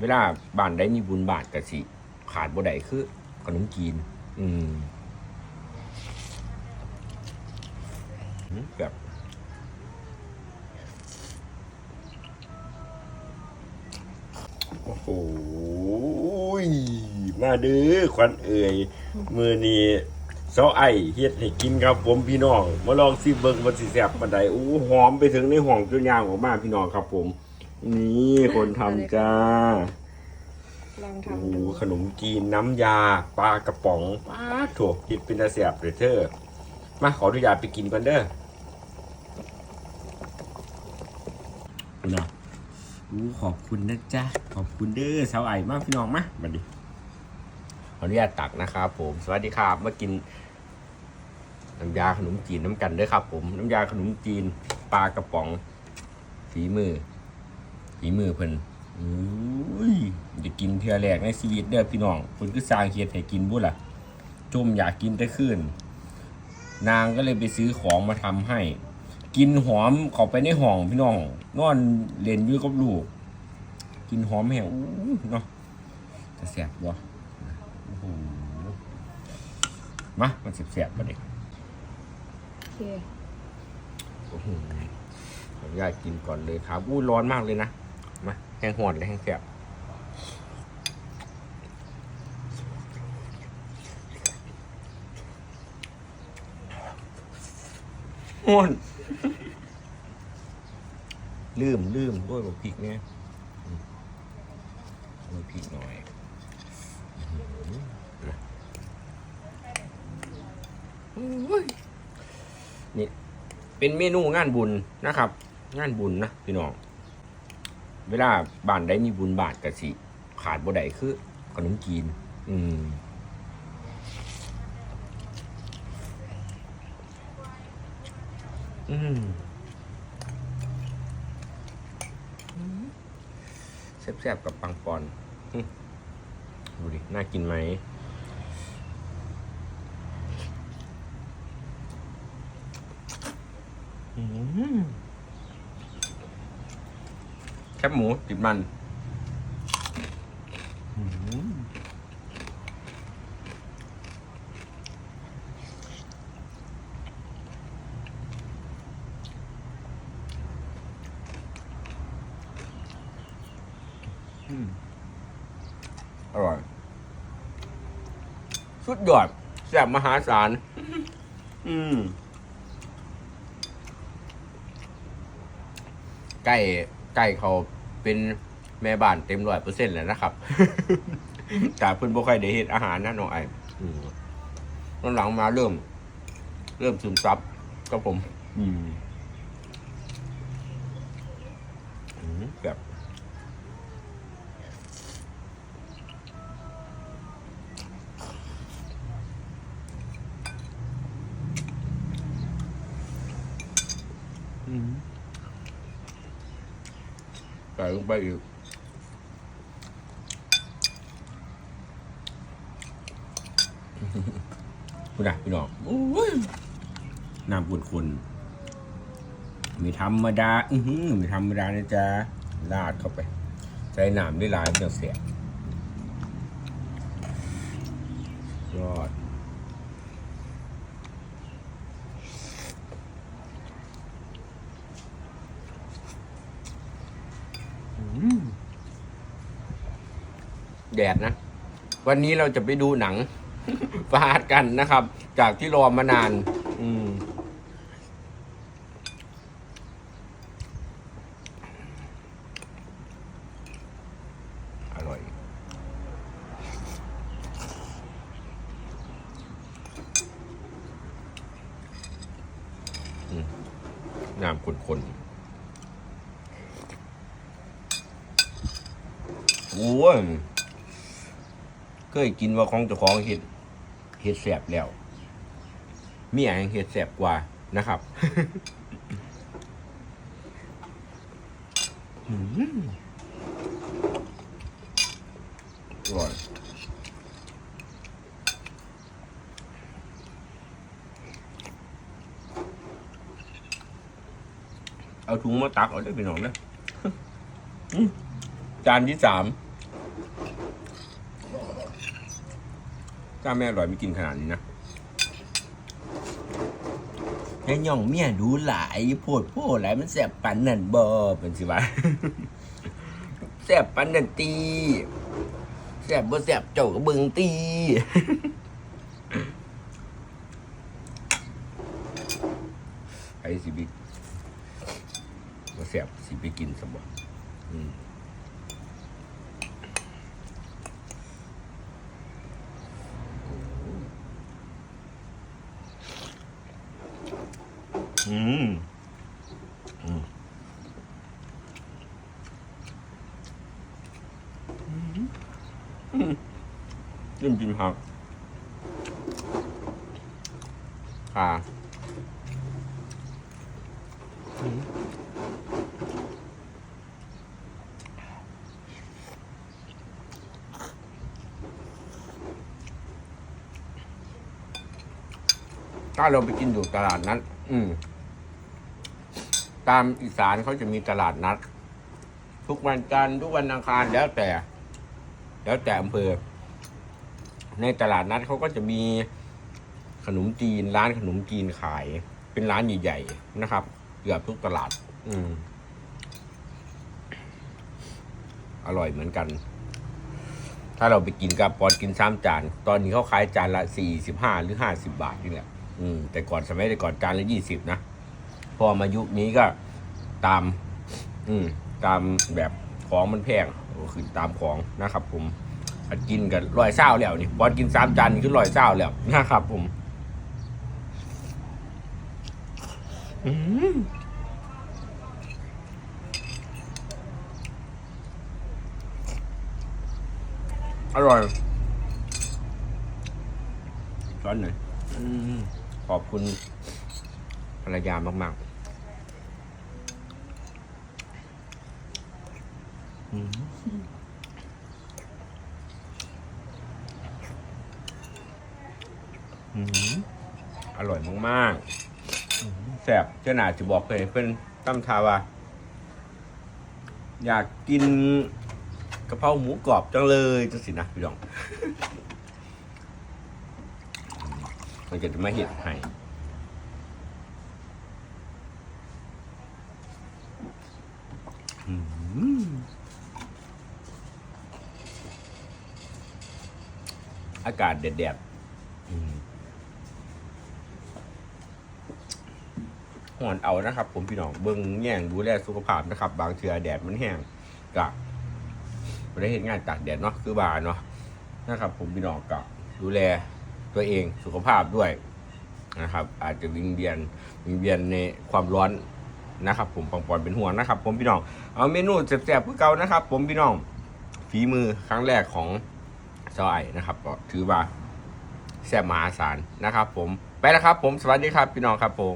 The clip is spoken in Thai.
เวลาบ้านได้มีบุญบาทกะสิ ขาดบ่ได้คือขนมจีน อืมแบบโอ้โหมาเด้อควันเอ่ยมือนี้เซาไอเฮ็ดให้กินครับผมพี่น้อง มาลองซิเบิ่งว่าสิแซ่บปานใดอู้หอมไปถึงในห้องจนยางออกมาพี่น้องครับผม นี่คนทำจ้าลองโอ้โหทำดูขนมจีนน้ำยาปลากระป๋องปลาถั่วกินเป็นตาแซ่บเลยเธอมาขออนุญาตไปกินกันเด้อคุณนะอู้ขอบคุณนะจ๊ะขอบคุณเด้อสาวไอ้มากพี่น้องมามาดิขออนุญาตตักนะครับผม สวัสดีครับมากิน น้ำยาขนมจีนน้ำกันเด้อครับ ผม น้ำยาขนมจีนปลากระป๋องฝีมือ ฝีมือเพิ่นอุ้ยจะกินเทือแรกในชีวิตเด้อพี่น้องเพิ่นก็สร้างเฮ็ดให้กินบุล่ะจุ่มอยากกินแต่คืนนางก็เลยไปซื้อของมาทำให้ กินหอมเข้าไปในห้องพี่น้อง นอนเล่นอยู่กับลูก กินหอมแห้งอู้เนาะจะแสบบ่โอ้โหมามันแสบๆมาเด็กโอเคโอ้โหขออนุญาตกินก่อนเลยครับอู้ร้อนมากเลยนะมา แห้งหอดเลยแห้งแสบหอนลืมลืมด้วยบอกพริกเนี่ยอืมโรยพริกหน่อยอื้อหือนี่เป็นเมนูงานบุญนะครับ งานบุญนะพี่น้อง เวลาบ้านได้มีบุญบาทกะสิขาดบ่ได้คือขนมจีน อืมอืมแซ่บๆกับปังปอนดูดิ น่ากินไหม อืม บหมูติดมันอืมอืมอร่อย สุดยอดแซ่บมหาศาล อืมใก ล้ใกล้เขาเป็นแม่บ้านเต็มร้อยเปอร์เซ็นต์แล้วนะครับแต่เพิ่นบ่ค่อยได้เฮ็ดอาหารนะน้องไอ้ตอนหลังมาเริ่ม เริ่มซึมซับกับผมอืมอืมแบบอืม ใส่ลงไปอีกคุณนะพี่น้องน้ำปุ่นคุณมีธรรมดา อือหือมีธรรมดานะจ๊ะลาดเข้าไป ใส่น้ำได้หลายเดี๋ยวเสียยอด แดดนะ วันนี้เราจะไปดูหนังฟาดกันนะครับ จากที่รอมานาน อืมอร่อยน้ำข้นๆโอ้ย ยกินว่าของเจ้าของเห็ดเห็ดแสบแล้วมีอย่างเห็ดแสบกว่านะครับอร่อยเอาถุงมาตักเอาได้ไปหน่อยนะจานที่สาม ถ้าไม่อร่อยไม่กินขนาดนี้นะแย่องเมียดูหลายโพดโพดหลายมันแสบปันนั่นบ่เป็นสิวะแสบปันนั่นตีแสบบ่แสบเจ้าก็เบิ่งตีไอ้สิบิบ่แสบสิไปกินสมบ่อืม อืมอืมอืมจิ้มจิ้มครับค่ะอืมถ้าเราไปกินอยู่ตลาดนั้น อืม ตามอีสานเขาจะมีตลาดนัด ทุกวันจันทร์ทุกวันอังคารแล้วแต่ แล้วแต่อำเภอ ในตลาดนัดเขาก็จะมีขนมจีน ร้านขนมจีนขาย เป็นร้านใหญ่ๆนะครับเกือบทุกตลาด อืม อร่อยเหมือนกัน ถ้าเราไปกินกับปอนกินซ้ำจาน ตอนนี้เขาขายจานละสี่สิบห้าหรือห้าสิบาทนี่แหละ อืม แต่ก่อนสมัยแต่ก่อนจานละยี่สิบนะ พอมายุคนี้ก็ตาม อืมตามแบบของมันแพงโอ้คือตามของนะครับ ผมอันกินกันร้อยเศร้าแล้วนี่บอลกินสามจานนี่คือร้อยเศร้าแล้วนะครับ ผมอืมอร่อยร้อนหน่อยอืมขอบคุณภรรยามาก ๆ อร่อยมากๆแซ่บเจ้าหนาจะบอกเลยเพื่อนตั้มทาว่าอยากกินกะเพราหมูกรอบจังเลยจังสินะพี่น้องมันจะมาเห็ดให้ อืม อากาศแดดๆห่อนเอานะครับ ผมพี่น้องเบิ้งแย่งดูแลสุขภาพนะครับ บางเทือแดดมันแห้งกะไม่ได้เห็นงานตากแดดเนาะคือบาเนาะนะครับ ผมพี่น้องกะดูแลตัวเองสุขภาพด้วยนะครับ อาจจะวิงเวียนวิงเวียนในความร้อนนะครับ ผมปังปอนเป็นห่วงนะครับ ผมพี่น้องเอาเมนูแซ่บๆเพื่อเก่านะครับ ผมพี่น้องฝีมือครั้งแรกของ ซอยนะครับก็ถือว่าแซ่บมหาศาลนะครับ ผมไปแล้วครับ ผมสวัสดีครับพี่น้องครับผม